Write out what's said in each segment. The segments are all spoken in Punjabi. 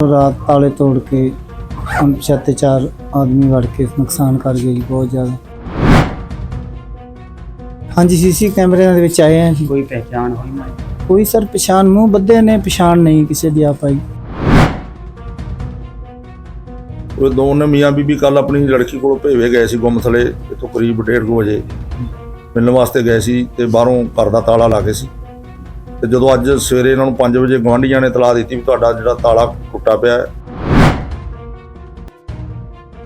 ਰਾਤ ਤਾਲੇ ਤੋੜ ਕੇ ਅਣਪਛਾਤੇ ਚਾਰ ਆਦਮੀ ਵੜ ਕੇ ਨੁਕਸਾਨ ਕਰ ਗਏ ਜੀ ਬਹੁਤ ਜ਼ਿਆਦਾ। ਹਾਂਜੀ ਸੀਸੀ ਕੈਮਰਿਆਂ ਦੇ ਵਿੱਚ ਆਏ ਆ ਜੀ। ਕੋਈ ਪਹਿਚਾਣ ਹੋਈ ਨਾ ਕੋਈ ਸਰ ਪਛਾਣ ਮੂੰਹ ਬੱਦੇ ਨੇ ਪਛਾਣ ਨਹੀਂ ਕਿਸੇ ਦੀ ਆ ਪਾਈ ਉਹ ਦੋ ਨੇ ਮੀਆਂ ਬੀਬੀ ਕੱਲ ਆਪਣੀ ਲੜਕੀ ਕੋਲ ਭੇਵੇ ਗਏ ਸੀ ਗੁੰਮਥਲੇ ਇੱਥੋਂ ਕਰੀਬ 1:30 ਵਜੇ। ਮਿਲਣ ਵਾਸਤੇ ਗਏ ਸੀ ਤੇ ਬਾਹਰੋਂ ਘਰ ਦਾ ਤਾਲਾ ਲਾ ਕੇ ਸੀ। ਤੇ ਜਦੋਂ ਅੱਜ ਸਵੇਰੇ ਇਹਨਾਂ ਨੂੰ 5 ਵਜੇ ਗਵਾਂਢੀਆਂ ਨੇ ਤਲਾ ਦਿੱਤੀ ਵੀ ਤੁਹਾਡਾ ਜਿਹੜਾ ਤਾਲਾ ਟੁੱਟਾ ਪਿਆ ਹੈ।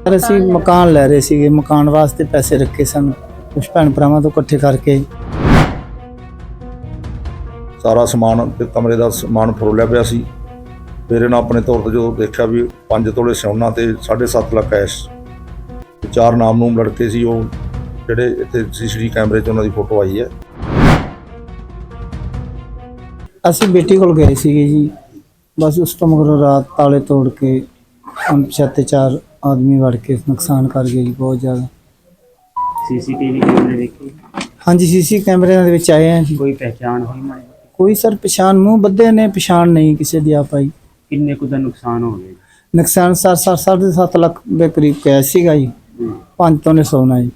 ਸਰ ਅਸੀਂ ਮਕਾਨ ਲੈ ਰਹੇ ਸੀਗੇ ਮਕਾਨ ਵਾਸਤੇ ਪੈਸੇ ਰੱਖੇ ਸਨ। ਕੁਝ ਭੈਣ ਭਰਾਵਾਂ ਤੋਂ ਇਕੱਠੇ ਕਰਕੇ। ਸਾਰਾ ਸਮਾਨ ਤੇ ਕਮਰੇ ਦਾ ਸਮਾਨ ਫਰੋਲਿਆ ਪਿਆ ਸੀ। ਫਿਰ ਇਹਨਾਂ ਆਪਣੇ ਤੌਰ ਤੇ ਜਦੋਂ ਦੇਖਿਆ ਵੀ 5 ਤੋਲੇ ਸੋਨਾ ਤੇ 7.5 ਲੱਖ ਕੈਸ਼ ਚਾਰ ਨਾਮ ਨੂੰ ਲੜਕੇ ਸੀ ਉਹ ਜਿਹੜੇ ਇੱਥੇ ਸੀਸੀਟੀ ਕੈਮਰੇ 'ਚ ਉਹਨਾਂ ਦੀ ਫੋਟੋ ਆਈ ਹੈ। ਅਸੀਂ ਬੇਟੀ ਕੋਲ ਗਏ ਸੀਗੇ ਜੀ। ਬਸ ਉਸ ਤੋਂ ਮਗਰੋਂ ਰਾਤ ਤਾਲੇ ਤੋੜ ਕੇ ਅਣਪਛਾਤੇ ਚਾਰ ਆਦਮੀ ਵੜ ਕੇ ਨੁਕਸਾਨ ਕਰ ਗਏ ਜੀ ਬਹੁਤ ਜ਼ਿਆਦਾ। ਸੀਸੀਟੀਵੀ ਕੈਮਰੇ ਦੇਖੇ? ਹਾਂਜੀ ਸੀਸੀ ਕੈਮਰਿਆਂ ਦੇ ਵਿੱਚ ਆਏ ਆ ਜੀ। ਕੋਈ ਪਹਿਚਾਣ ਹੋਈ ਨਾ ਕੋਈ ਸਰ ਪਛਾਣ ਮੂੰਹ ਬੱਦੇ ਨੇ ਪਛਾਣ ਨਹੀਂ ਕਿਸੇ ਦੀ ਆ ਪਾਈ ਕਿੰਨੇ ਕੁ ਦਾ ਨੁਕਸਾਨ ਹੋ ਗਿਆ ਨੁਕਸਾਨ ਸਰ ਸਰ ਸਾਢੇ ਸੱਤ ਲੱਖ ਦੇ ਕਰੀਬ ਕੈਸ਼ ਸੀਗਾ ਜੀ। ਹੂੰ। ਪੰਜ ਤੋਲੇ ਸੋਨਾ ਜੀ।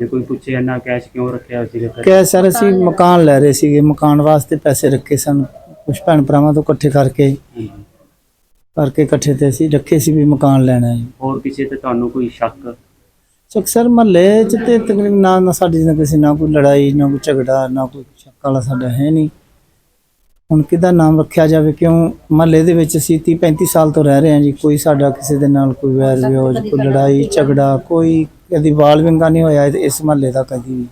ਜੇ ਕੋਈ ਪੁੱਛੇ ਇੰਨਾ ਕੈਸ਼ ਕਿਉਂ ਰੱਖਿਆ ਸੀਗਾ ਘਰੇ? ਕੈਸ਼ ਸਰ ਅਸੀਂ ਮਕਾਨ ਲੈ ਰਹੇ ਸੀਗੇ। ਮਕਾਨ ਵਾਸਤੇ ਪੈਸੇ ਰੱਖੇ ਸਨ। ਕੁਝ ਭੈਣ ਭਰਾਵਾਂ ਤੋਂ ਇਕੱਠੇ ਕਰਕੇ ਹਾਂਜੀ। ਕਰਕੇ ਇਕੱਠੇ ਤੇ ਅਸੀਂ ਰੱਖੇ ਸੀ ਵੀ ਮਕਾਨ ਲੈਣਾ ਜੀ ਹੋਰ ਕਿਸੇ ਤੇ ਤੁਹਾਨੂੰ ਕੋਈ ਸ਼ੱਕ? ਚੱਕ ਸਰ ਮਹੱਲੇ ਚ ਤੇ ਤਕਰੀਬਨ ਨਾ ਨਾ ਸਾਡੀ ਨਾ ਕਿਸੇ ਨਾਲ ਕੋਈ ਲੜਾਈ ਨਾ ਕੋਈ ਝਗੜਾ ਨਾ ਕੋਈ ਸ਼ੱਕ ਵਾਲਾ ਸਾਡਾ ਹੈ ਨਹੀਂ। ਹੁਣ ਕਿਹਦਾ ਨਾਮ ਰੱਖਿਆ ਜਾਵੇ? ਕਿਉਂ ਮਹੱਲੇ ਦੇ ਵਿੱਚ ਅਸੀਂ 30 35 ਸਾਲ ਤੋਂ ਰਹਿ ਰਹੇ ਹਾਂ ਜੀ। ਕੋਈ ਸਾਡਾ ਕਿਸੇ ਦੇ ਨਾਲ ਕੋਈ ਵੈਰ ਵਿਰੋਧ ਕੋਈ ਲੜਾਈ ਝਗੜਾ ਕੋਈ ਕਦੀ ਵਾਲ ਵਿੰਗਾ ਨਹੀਂ ਹੋਇਆ ਇਹ- ਇਸ ਮਹੱਲੇ ਦਾ ਕਦੀ ਵੀ।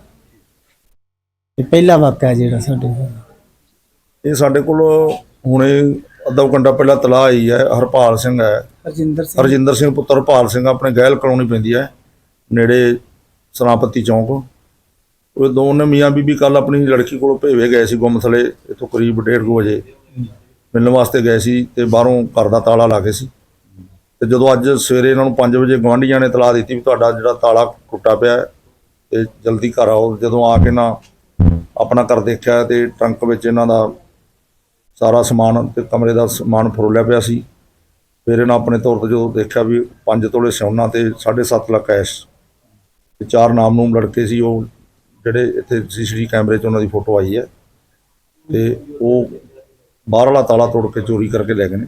ਇਹ ਪਹਿਲਾ ਵਾਕਿਆ ਜਿਹੜਾ ਸਾਡੇ ਕੋਲ। ਇਹ ਸਾਡੇ ਕੋਲ ਹੁਣੇ ਅੱਧਾ ਕੁ ਘੰਟਾ ਪਹਿਲਾਂ ਤਲਾਹ ਆਈ ਹੈ ਹਰਪਾਲ ਸਿੰਘ ਹੈ। ਹਰਜਿੰਦਰ ਸਿੰਘ। ਹਰਜਿੰਦਰ ਸਿੰਘ ਪੁੱਤਰ ਹਰਪਾਲ ਸਿੰਘ ਆਪਣੇ ਗਹਿਲ ਕਲੋਨੀ ਪੈਂਦੀ ਹੈ ਨੇੜੇ ਸਨਾਪਤੀ ਚੌਂਕ। ਉਹ ਦੋ ਨੇ ਮੀਆਂ ਬੀਬੀ ਕੱਲ ਆਪਣੀ ਲੜਕੀ ਕੋਲ ਭੇਵੇ ਗਏ ਸੀ ਗੁੰਮਥਲੇ ਇੱਥੋਂ ਕਰੀਬ 1:30 ਵਜੇ। ਮਿਲਣ ਵਾਸਤੇ ਗਏ ਸੀ ਤੇ ਬਾਹਰੋਂ ਘਰ ਦਾ ਤਾਲਾ ਲਾ ਕੇ ਸੀ। ਤੇ ਜਦੋਂ ਅੱਜ ਸਵੇਰੇ ਇਹਨਾਂ ਨੂੰ 5 ਵਜੇ ਗਵਾਂਢੀਆਂ ਨੇ ਤਲਾਹ ਦਿੱਤੀ ਵੀ ਤੁਹਾਡਾ ਜਿਹੜਾ ਤਾਲਾ ਟੁੱਟਾ ਪਿਆ ਹੈ, ਤੇ ਜਲਦੀ ਘਰ ਆਓ। ਜਦੋਂ ਆ ਕੇ ਨਾ ਆਪਣਾ ਘਰ ਦੇਖਿਆ ਤੇ ਟਰੰਕ ਵਿੱਚ ਇਹਨਾਂ ਦਾ ਸਾਰਾ ਸਮਾਨ ਤੇ ਕਮਰੇ ਦਾ ਸਮਾਨ ਫਰੋਲਿਆ ਪਿਆ ਸੀ। ਫਿਰ ਇਹਨਾਂ ਆਪਣੇ ਤੌਰ ਤੇ ਜਦੋਂ ਦੇਖਿਆ ਵੀ 5 ਤੋਲੇ ਸੋਨਾ ਤੇ 7.5 ਲੱਖ ਕੈਸ਼, ਤੇ ਚਾਰ ਨਾਮ ਨੂੰ ਲੜਕੇ ਸੀ ਉਹ, ਜਿਹੜੇ ਇੱਥੇ ਸੀਸੀਟੀ ਕੈਮਰੇ 'ਚ ਉਹਨਾਂ ਦੀ ਫੋਟੋ ਆਈ ਹੈ। ਤੇ ਉਹ ਬਾਹਰ ਵਾਲਾ ਤਾਲਾ ਤੋੜ ਕੇ ਚੋਰੀ ਕਰਕੇ ਲੈ ਗਏ ਨੇ।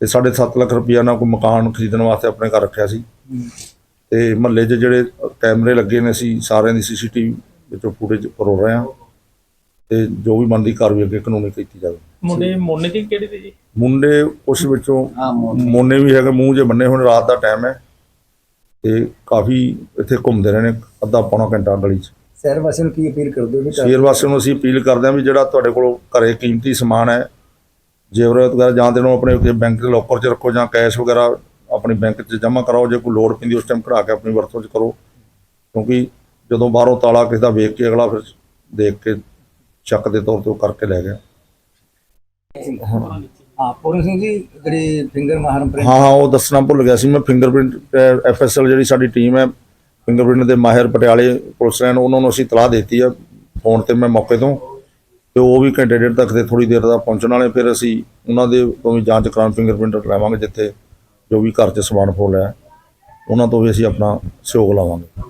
ਤੇ 7.5 ਲੱਖ ਰੁਪਈਆ ਨਾਲ ਕੋਈ ਮਕਾਨ ਖਰੀਦਣ ਵਾਸਤੇ ਆਪਣੇ ਘਰ ਰੱਖਿਆ ਸੀ। ਤੇ ਮਹੱਲੇ 'ਚ ਜਿਹੜੇ ਕੈਮਰੇ ਲੱਗੇ ਨੇ ਅਸੀਂ ਸਾਰਿਆਂ ਦੀ ਸੀਸੀਟੀਵੀ ਵਿੱਚੋਂ ਫੁਟੇਜ ਪਰੋ ਰਹੇ ਹਾਂ ਤੇ ਜੋ ਵੀ ਬਣਦੀ ਕਾਰਵਾਈ ਅੱਗੇ ਕਾਨੂੰਨੀ ਕੀਤੀ ਜਾਵੇ। ਮੁੰਡੇ ਮੋਨੇ ਦੀ ਕਿਹੜੀ ਦੀ ਜੀ? ਮੁੰਡੇ ਉਸ ਵਿੱਚੋਂ ਮੋਨੇ। ਵੀ ਹੈਗੇ ਮੂੰਹ ਜੇ ਬੰਨੇ ਹੁਣ ਰਾਤ ਦਾ ਟਾਈਮ ਹੈ। ਤੇ ਕਾਫੀ ਇੱਥੇ ਘੁੰਮਦੇ ਰਹੇ ਨੇ ਅੱਧਾ ਪੌਣਾ ਘੰਟਾ ਗਲੀ 'ਚ। ਸ਼ਹਿਰ ਵਾਸੀਆਂ ਨੂੰ ਕੀ ਅਪੀਲ ਕਰਦੇ ਹੋ ਵੀ ਸ਼ੇਰ ਵਾਸੀਆਂ ਨੂੰ ਅਸੀਂ ਅਪੀਲ ਕਰਦੇ ਹਾਂ ਵੀ ਜਿਹੜਾ ਤੁਹਾਡੇ ਕੋਲ ਘਰੇ ਕੀਮਤੀ ਸਮਾਨ ਹੈ ਜੇਵਰਾਤ ਵਗੈਰਾ ਜਾਂ ਤੇ ਨੂੰ ਆਪਣੇ ਬੈਂਕ ਦੇ ਲੋਕਰ 'ਚ ਰੱਖੋ ਜਾਂ ਕੈਸ਼ ਵਗੈਰਾ ਆਪਣੀ ਬੈਂਕ 'ਚ ਜਮ੍ਹਾਂ ਕਰਾਓ ਜੇ ਕੋਈ ਲੋੜ ਪੈਂਦੀ ਉਸ ਟਾਈਮ ਕਢਾ ਕੇ ਆਪਣੀ ਵਰਤੋਂ 'ਚ ਕਰੋ। ਕਿਉਂਕਿ ਜਦੋਂ ਬਾਹਰੋਂ ਤਾਲਾ ਕਿਸੇ ਦਾ ਵੇਖ ਕੇ ਅਗਲਾ ਫਿਰ ਦੇਖ ਕੇ ਚੱਕ ਦੇ ਤੌਰ ਤੇ ਕਰਕੇ ਲੈ ਗਿਆ। ਹਾਂ ਪੂਰਨ ਸਿੰਘ ਜੀ ਜਿਹੜੇ ਫਿੰਗਰ ਮਾਹਰਮ ਪ੍ਰਿੰਟ ਹਾਂ ਹਾਂ ਉਹ ਦੱਸਣਾ ਭੁੱਲ ਗਿਆ ਸੀ ਮੈਂ। ਫਿੰਗਰਪ੍ਰਿੰਟ ਐਫਐਸਐਲ ਜਿਹੜੀ ਸਾਡੀ ਟੀਮ ਹੈ ਫਿੰਗਰਪ੍ਰਿੰਟ ਦੇ ਮਾਹਿਰ ਪਟਿਆਲੇ ਪੁਲਿਸ ਨੇ ਉਹਨਾਂ ਨੂੰ ਅਸੀਂ ਤਲਾਹ ਦਿੱਤੀ ਹੈ ਫੋਨ ਤੇ ਮੈਂ ਮੌਕੇ ਤੋਂ। ਤੇ ਉਹ ਵੀ ਘੰਟੇ ਡੇਢ ਤੱਕ ਦੇ ਥੋੜੀ ਦੇਰ ਦਾ ਪਹੁੰਚਣ ਵਾਲੇ, ਫਿਰ ਅਸੀਂ ਉਹਨਾਂ ਦੇ ਤੋਂ ਵੀ ਜਾਂਚ ਕਰਾਉਣ ਫਿੰਗਰਪ੍ਰਿੰਟ ਲਾਵਾਂਗੇ ਜਿੱਥੇ ਜੋ ਵੀ ਘਰ 'ਚ ਸਮਾਨ ਹੈ, ਉਹਨਾਂ ਤੋਂ ਵੀ ਅਸੀਂ ਆਪਣਾ ਸਹਿਯੋਗ ਲਾਵਾਂਗੇ।